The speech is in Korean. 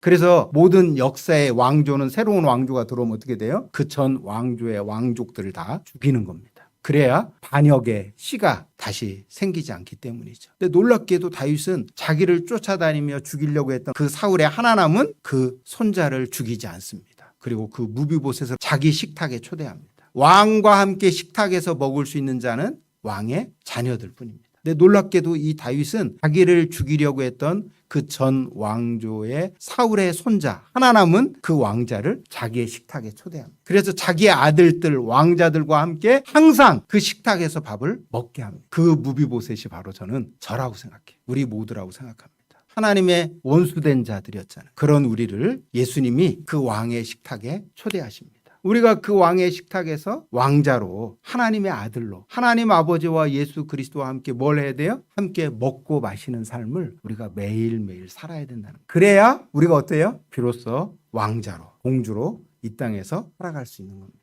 그래서 모든 역사의 왕조는 새로운 왕조가 들어오면 어떻게 돼요? 그 전 왕조의 왕족들을 다 죽이는 겁니다. 그래야 반역의 씨가 다시 생기지 않기 때문이죠. 근데 놀랍게도 다윗은 자기를 쫓아다니며 죽이려고 했던 그 사울의 하나 남은 그 손자를 죽이지 않습니다. 그리고 그 무비봇에서 자기 식탁에 초대합니다. 왕과 함께 식탁에서 먹을 수 있는 자는 왕의 자녀들 뿐입니다. 근데 놀랍게도 이 다윗은 자기를 죽이려고 했던 그 전 왕조의 사울의 손자 하나 남은 그 왕자를 자기의 식탁에 초대합니다. 그래서 자기의 아들들 왕자들과 함께 항상 그 식탁에서 밥을 먹게 합니다. 그 무비보셋이 바로 저는 저라고 생각해요. 우리 모두라고 생각합니다. 하나님의 원수된 자들이었잖아요. 그런 우리를 예수님이 그 왕의 식탁에 초대하십니다. 우리가 그 왕의 식탁에서 왕자로 하나님의 아들로 하나님 아버지와 예수 그리스도와 함께 뭘 해야 돼요? 함께 먹고 마시는 삶을 우리가 매일매일 살아야 된다는 거예요. 그래야 우리가 어때요? 비로소 왕자로 공주로 이 땅에서 살아갈 수 있는 겁니다.